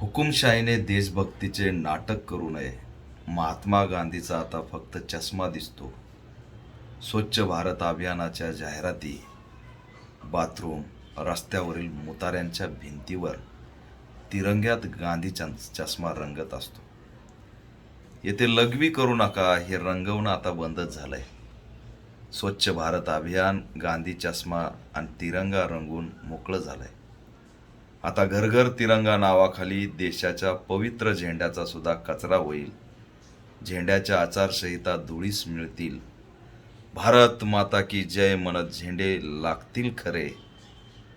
हुकुमशाहीने देशभक्तीचे नाटक करू नये. महात्मा गांधीचा आता फक्त चष्मा दिसतो. स्वच्छ भारत अभियानाच्या जाहिराती बाथरूम रस्त्यावरील मुताऱ्यांच्या भिंतीवर तिरंग्यात गांधी चष्मा रंगत असतो. येथे लघवी करू नका हे रंगवणं आता बंदच झालंय. स्वच्छ भारत अभियान गांधी चष्मा आणि तिरंगा रंगून मोकळं झालंय. आता घरघर तिरंगा नावाखाली देशाच्या पवित्र झेंड्याचा सुद्धा कचरा होईल. झेंड्याच्या आचारसंहिता धुळीस मिळतील. भारत माता की जय म्हणत झेंडे लागतील खरे.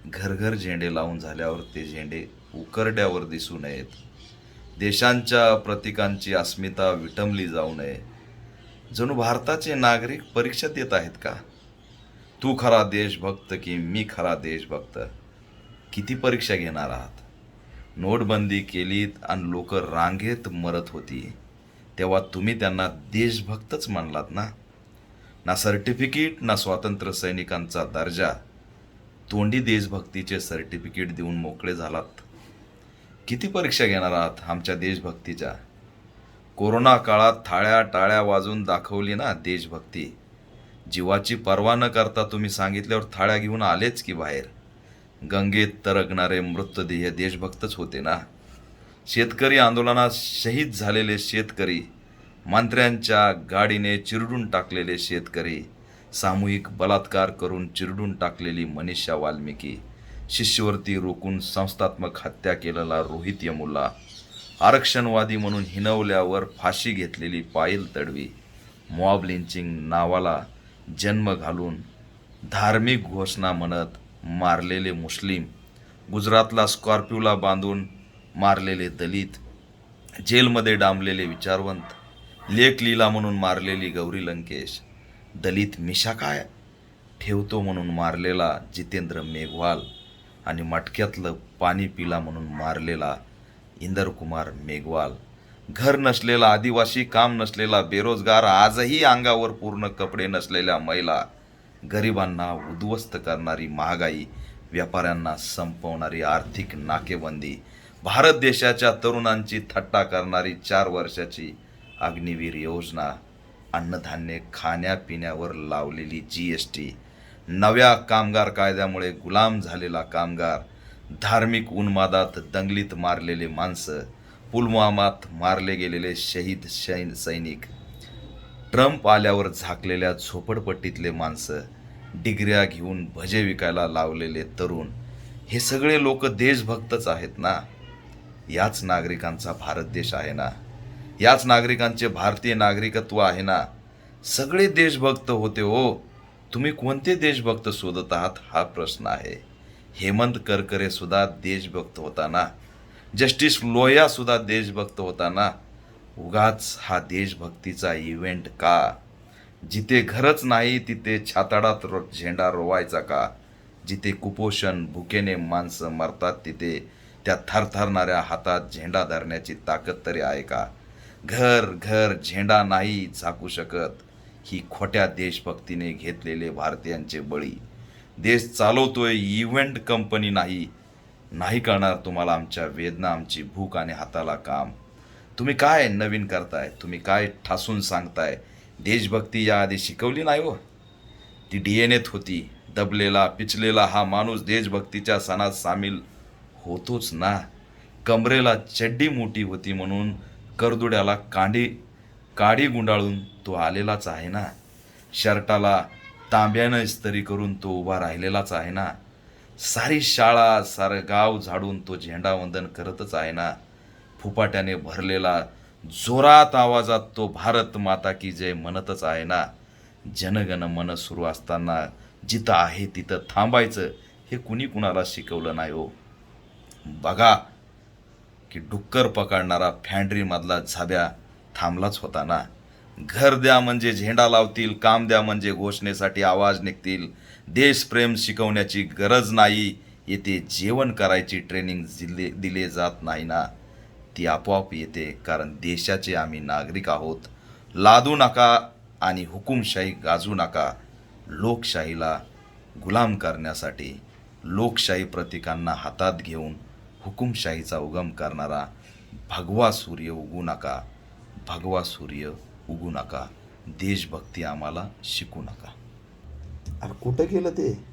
घरघर झेंडे लावून झाल्यावर ते झेंडे उकरड्यावर दिसू नयेत. देशांच्या प्रतीकांची अस्मिता विटंबली जाऊ नये. जणू भारताचे नागरिक परीक्षा देत आहेत का? तू खरा देशभक्त की मी खरा देशभक्त? किती परीक्षा घेणार आहात? नोटबंदी केलीत आणि लोक रांगेत मरत होती. तेव्हा तुम्ही त्यांना देशभक्तच मानलात ना? ना सर्टिफिकेट ना स्वातंत्र्य सैनिकांचा दर्जा. तोंडी देशभक्तीचे सर्टिफिकेट देऊन मोकळे झालात. किती परीक्षा घेणार आहात आमच्या देशभक्तीच्या? कोरोना काळात थाळ्या टाळ्या वाजून दाखवली ना देशभक्ती. जीवाची पर्वा न करता तुम्ही सांगितल्यावर थाळ्या घेऊन आलेच की बाहेर. गंगेत तरगणारे मृतदेह देशभक्तच होते ना? शेतकरी आंदोलनात शहीद झालेले शेतकरी मंत्र्यांच्या गाडीने चिरडून टाकलेले शेतकरी सामूहिक बलात्कार करून चिरडून टाकलेली मनीषा वाल्मिकी शिष्यवृत्ती रोखून संस्थात्मक हत्या केलेला रोहित यमुल्ला आरक्षणवादी म्हणून हिनवल्यावर फाशी घेतलेली पायल तडवी मॉब लिंचिंग नावाला जन्म घालून धार्मिक घोषणा म्हणत मारलेले मुस्लिम गुजरातला स्कॉर्पिओला बांधून मारलेले दलित जेलमध्ये डांबलेले विचारवंत लेख लीला म्हणून मारलेली गौरी लंकेश दलित मिशा काय? ठेवतो म्हणून मारलेला जितेंद्र मेघवाल आणि मटक्यातलं पाणी पिला म्हणून मारलेला इंदरकुमार मेघवाल. घर नसलेला आदिवासी काम नसलेला बेरोजगार आजही अंगावर पूर्ण कपडे नसलेल्या महिला गरिबांना उद्ध्वस्त करणारी महागाई व्यापाऱ्यांना संपवणारी आर्थिक नाकेबंदी भारत देशाच्या तरुणांची थट्टा करणारी चार वर्षाची अग्निवीर योजना अन्नधान्य खाण्यापिण्यावर लावलेली जी एस टी नव्या कामगार कायद्यामुळे गुलाम झालेला कामगार धार्मिक उन्मादात दंगलीत मारलेले माणसं पुलवामात मारले गेलेले शहीद शैन सैनिक ट्रम्प आल्यावर झाकलेल्या झोपडपट्टीतले माणसं डिग्र्या घेऊन भजे विकायला लावलेले तरुण हे सगळे लोक देशभक्तच आहेत ना? याच नागरिकांचा भारत देश आहे ना? याच नागरिकांचे भारतीय नागरिकत्व आहे ना? सगळे देशभक्त होते हो. तुम्ही कोणते देशभक्त शोधत आहात हा प्रश्न आहे. हेमंत करकरे सुद्धा देशभक्त होता ना? जस्टिस लोया सुद्धा देशभक्त होता ना? उगाच हा देशभक्तीचा इव्हेंट का? जिथे घरच नाही तिथे छाताडात रो झेंडा रोवायचा का? जिथे कुपोषण भुकेने माणसं मरतात तिथे त्या थरथरणाऱ्या हातात झेंडा धरण्याची ताकद तरी आहे का? घर घर झेंडा नाही झाकू शकत ही खोट्या देशभक्तीने घेतलेले भारतीयांचे बळी. देश चालवतोय इव्हेंट कंपनी नाही. नाही करणार तुम्हाला आमच्या वेदना आमची भूक आणि हाताला काम. तुम्ही काय नवीन करताय? तुम्ही काय ठासून सांगताय? देशभक्ती या आधी शिकवली नाही हो. ती डी एन एत होती. दबलेला पिचलेला हा माणूस देशभक्तीच्या सणात सामील होतोच ना. कमरेला चड्डी मोठी होती म्हणून करदुड्याला कांडी काडी गुंडाळून तो आलेलाच आहे ना. शर्टाला तांब्यानं इस्तरी करून तो उभा राहिलेलाच आहे ना. सारी शाळा सारं गाव झाडून तो झेंडावंदन करतच आहे ना. फुपाट्याने भरलेला जोरात आवाजात तो भारत माता की जय म्हणतच आहे ना. जनगण मन सुरू असताना जिथं आहे तिथं थांबायचं हे कुणी कुणाला शिकवलं नाही हो. बघा की डुक्कर पकडणारा फॅन्ड्रीमधला झाब्या थांबलाच होता ना. घर द्या म्हणजे झेंडा लावतील काम द्या म्हणजे घोषणेसाठी आवाज निघतील. देशप्रेम शिकवण्याची गरज नाही येथे जेवण करायची ट्रेनिंग दिले दिले जात नाही ना. ती आपोआप येते कारण देशाचे आम्ही नागरिक आहोत. लादू नका आणि हुकुमशाही गाजू नका. लोकशाहीला गुलाम करण्यासाठी लोकशाही प्रतीकांना हातात घेऊन हुकुमशाहीचा उगम करणारा भगवा सूर्य उगू नका. भगवा सूर्य उगू नका. देशभक्ती आम्हाला शिकू नका. अरे कुठं गेलं ते?